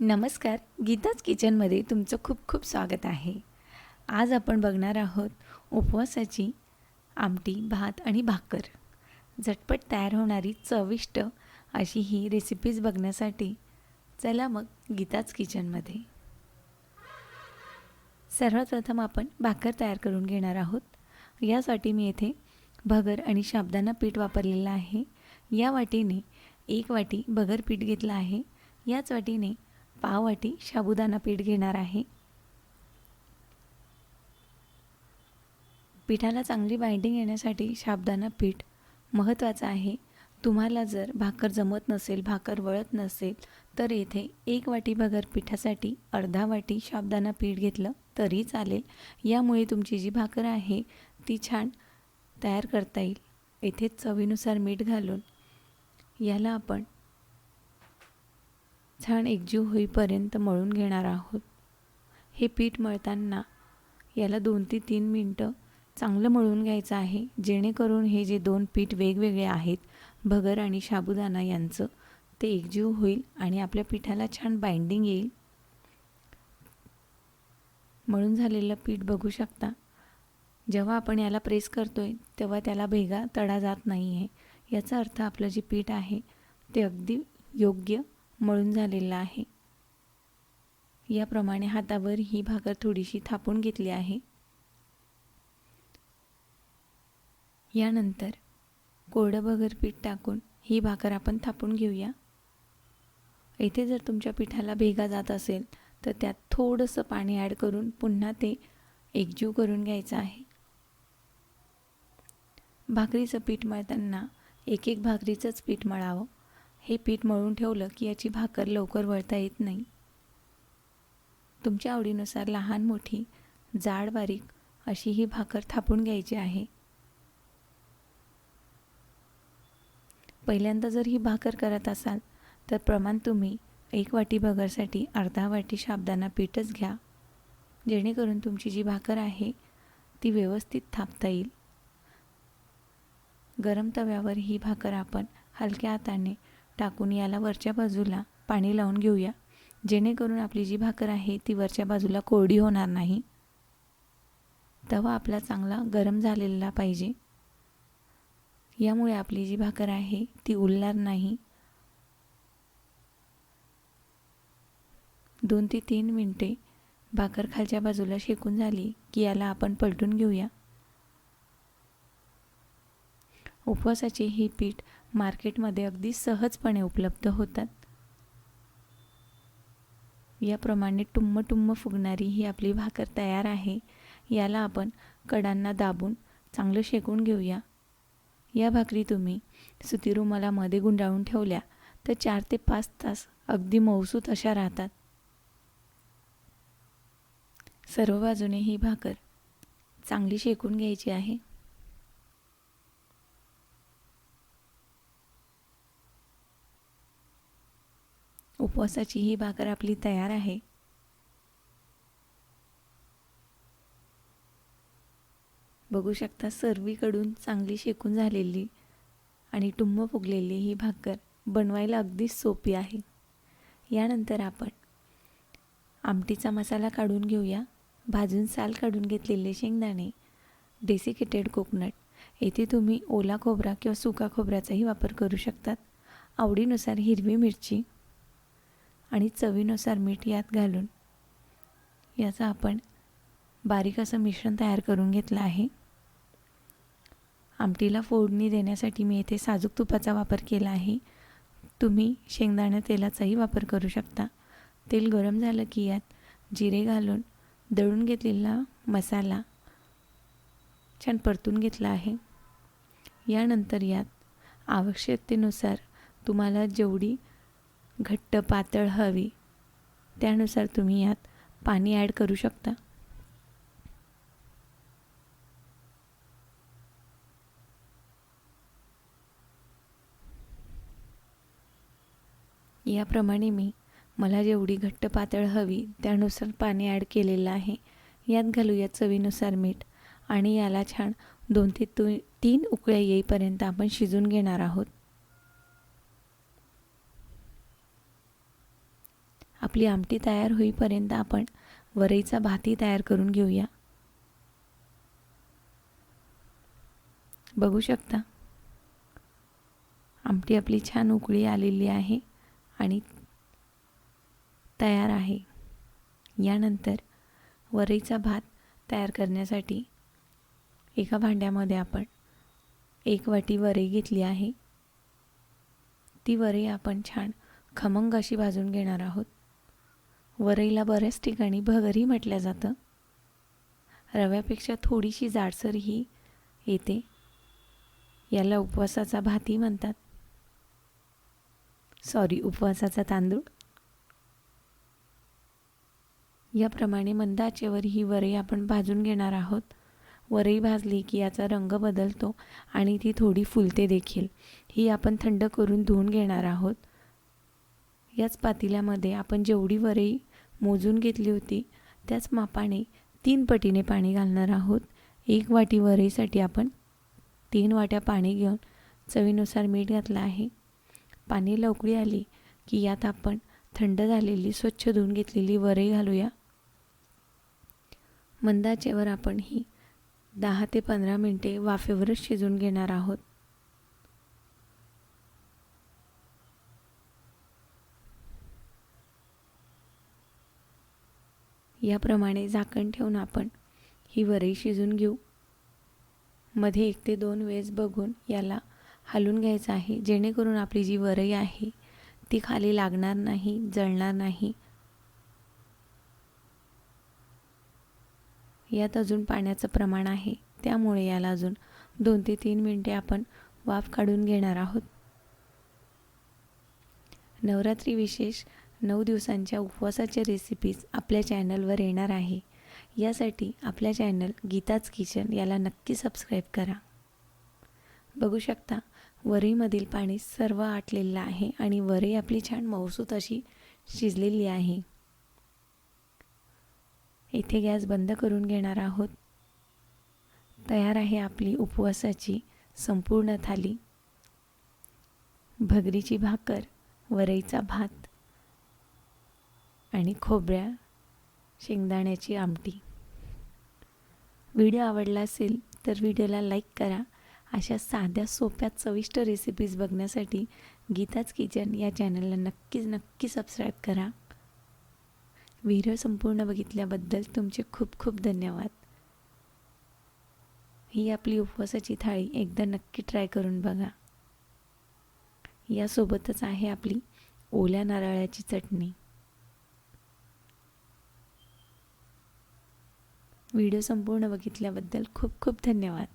नमस्कार गीताच किचनमध्ये तुमचं खूप खूप स्वागत आहे. आज आपण बघणार आहोत उपवासाची आमटी भात आणि भाकर. झटपट तयार होणारी चविष्ट अशी ही रेसिपीज बघण्यासाठी चला मग गीताच किचनमध्ये. सर्वात प्रथम आपण भाकर तयार करून घेणार आहोत. यासाठी मी येथे भगर आणि साबुदाणा पीठ वापरलेलं आहे. या वाटीने एक वाटी भगर पीठ घेतलं आहे. याच वाटीने पाव वाटी साबुदाणा पीठ घेणार आहे. पिठाला चांगली बाइंडिंग येण्यासाठी साबुदाणा पीठ महत्त्वाचं आहे. तुम्हाला जर भाकर जमत नसेल भाकर वळत नसेल तर येथे एक वाटी भगर पिठासाठी अर्धा वाटी साबुदाणा पीठ घेतलं तरी चालेल. यामुळे तुमची जी भाकर आहे ती छान तयार करता येईल. येथे चवीनुसार मीठ घालून याला आपण छान एकजीव होईपर्यंत मळून घेणार आहोत. हे पीठ मळताना याला दोन ते तीन मिनटं चांगलं मळून घ्यायचं आहे जेणेकरून हे जे दोन पीठ वेगवेगळे आहेत भगर आणि साबुदाणा यांचं ते एकजीव होईल आणि आपल्या पिठाला छान बाइंडिंग येईल. मळून झालेलं पीठ बघू शकता. जेव्हा आपण याला प्रेस करतो आहे तेव्हा त्याला भेगा तडा जात नाही आहे याचा अर्थ आपलं जे पीठ आहे ते अगदी योग्य मळून झालेलं आहे. याप्रमाणे हातावर ही भाकर थोडीशी थापून घेतली आहे. यानंतर कोरडं भगर पीठ टाकून ही भाकर आपण थापून घेऊया. इथे जर तुमच्या पिठाला भेगा जात असेल तर त्यात थोडंसं पाणी ॲड करून पुन्हा ते एकजीव करून घ्यायचं आहे. भाकरीचं पीठ मळताना एक एक भाकरीचंच पीठ मळावं. हे पीठ मळून ठेवलं की याची भाकर लवकर वळता येत नाही. तुमच्या आवडीनुसार लहान मोठी जाड बारीक अशी ही भाकर थापून घ्यायची आहे. पहिल्यांदा जर ही भाकर करत असाल तर प्रमाण तुम्ही एक वाटी भगरसाठी अर्धा वाटी शाबदाना पीठच घ्या जेणेकरून तुमची जी भाकर आहे ती व्यवस्थित थापता येईल. गरम तव्यावर ही भाकर आपण हलक्या हाताने टाकून याला वरच्या बाजूला पाणी लावून घेऊया. जेणेकरून आपली जी भाकर आहे ती वरच्या बाजूला कोरडी होणार नाही. तवा आपला चांगला गरम झालेला पाहिजे. यामुळे आपली जी भाकर आहे ती उलणार नाही. दोन ते तीन मिनटे भाकर खालच्या बाजूला शेकून झाली की याला आपण पलटून घेऊया. उपवासाचे हे पीठ मार्केटमध्ये अगदी सहजपणे उपलब्ध होतात. याप्रमाणे टुम्म टुम्म फुगणारी ही आपली भाकर तयार आहे. याला आपण कडांना दाबून चांगलं शेकून घेऊया. या भाकरी तुम्ही सुती रुमालामध्ये गुंडाळून ठेवल्या तर चार ते पाच तास अगदी मौसूत अशा राहतात. सर्व बाजूने ही भाकर चांगली शेकून घ्यायची आहे. उपवासाची ही भाकर आपली तयार आहे. बघू शकता सर्वीकडून चांगली शेकून झालेली आणि टुंब फुगलेली ही भाकर बनवायला अगदीच सोपी आहे. यानंतर आपण आमटीचा मसाला काढून घेऊया. भाजून साल काढून घेतलेले शेंगदाणे डेसिकेटेड कोकोनट येथे तुम्ही ओला खोबरा किंवा सुका खोबऱ्याचाही वापर करू शकतात. आवडीनुसार हिरवी मिरची आणि चवीनुसार मीठ यात घालून याचं आपण बारीक असं मिश्रण तयार करून घेतलं आहे. आमटीला फोडणी देण्यासाठी मी येथे साजूक तुपाचा वापर केला आहे. तुम्ही शेंगदाणा तेलाचाही वापर करू शकता. तेल गरम झालं की यात जिरे घालून दळून घेतलेला मसाला छान परतून घेतला आहे. यानंतर यात आवश्यकतेनुसार तुम्हाला जेवढी घट्ट पातळ हवी. त्यानुसार तुम्ही यात पाणी ॲड करू शकता. याप्रमाणे मी मला जेवढी घट्ट पातळ हवी त्यानुसार पाणी ॲड केलेलं आहे. यात घालूया चवीनुसार मीठ आणि याला छान दोन ते तु तीन उकळ्या येईपर्यंत आपण शिजून घेणार आहोत. आपली आमटी तयार होईपर्यंत आपण वरईचा भातही तयार करून घेऊया. बघू शकता. आमटी आपली छान उकळी आलेली आहे आणि तयार आहे. यानंतर वरईचा भात तयार करण्यासाठी एका भांड्यामध्ये आपण एक वाटी वरई घेतली आहे. ती वरई आपण छान खमंग अशी भाजून घेणार आहोत. वरईला बऱ्याच ठिकाणी भगरही म्हटलं जातं. रव्यापेक्षा थोडीशी जाडसर ही येते. याला उपवासाचा भातही म्हणतात. सॉरी उपवासाचा तांदूळ. याप्रमाणे मंद आचेवर ही वरई आपण भाजून घेणार आहोत. वरई भाजली की याचा रंग बदलतो आणि ती थोडी फुलते देखील. ही आपण थंड करून धुवून घेणार आहोत. याच पातेल्यामध्ये आपण जेवढी वरई मोजून घेतली होती. त्याच मापाने तीन पटीने पाणी घालणार आहोत. एक वाटी वरईसाठी आपण तीन वाट्या पाणी घेऊन चवीनुसार मीठ घातलं आहे. पाणी लवकरी आली की यात आपण थंड झालेली स्वच्छ धुवून घेतलेली वरई घालूया. मंदाचेवर आपण ही दहा ते पंधरा मिनटे वाफेवरच शिजून घेणार आहोत. याप्रमाणे झाकण ठेवून आपण ही वरई शिजून घेऊ. मध्ये एक ते दोन वेळेस बघून याला हालून घ्यायचं आहे. जेणेकरून आपली जी वरई आहे ती खाली लागणार नाही जळणार नाही. यात अजून पाण्याचं प्रमाण आहे. त्यामुळे याला अजून दोन ते तीन मिनटे आपण वाफ काढून घेणार आहोत. नवरात्री विशेष नऊ दिवसांच्या उपवासाच्या रेसिपीज आपल्या चॅनलवर येणार आहे. यासाठी आपल्या चॅनल गीताच किचन याला नक्की सबस्क्राईब करा. बघू शकता वरीमधील पाणी सर्व आटलेलं आहे आणि वरी आपली छान मौसूत अशी शिजलेली आहे. इथे गॅस बंद करून घेणार आहोत. तयार आहे आपली उपवासाची संपूर्ण थाली. भगरीची भाकर वरईचा भात आणि खोबऱ्या शेंगदाण्याची आमटी. व्हिडिओ आवडला असेल तर व्हिडिओला लाईक करा. अशा साध्या सोप्या चविष्ट रेसिपीज बघण्यासाठी गीताच किचन या चॅनलला नक्कीच नक्की सबस्क्राईब करा. व्हिडिओ संपूर्ण बघितल्याबद्दल तुमचे खूप खूप धन्यवाद. ही आपली उपवासाची थाळी एकदा नक्की ट्राय करून बघा. यासोबतच आहे आपली ओल्या नारळाची चटणी. व्हिडिओ संपूर्ण बघितल्याबद्दल खूप खूप धन्यवाद.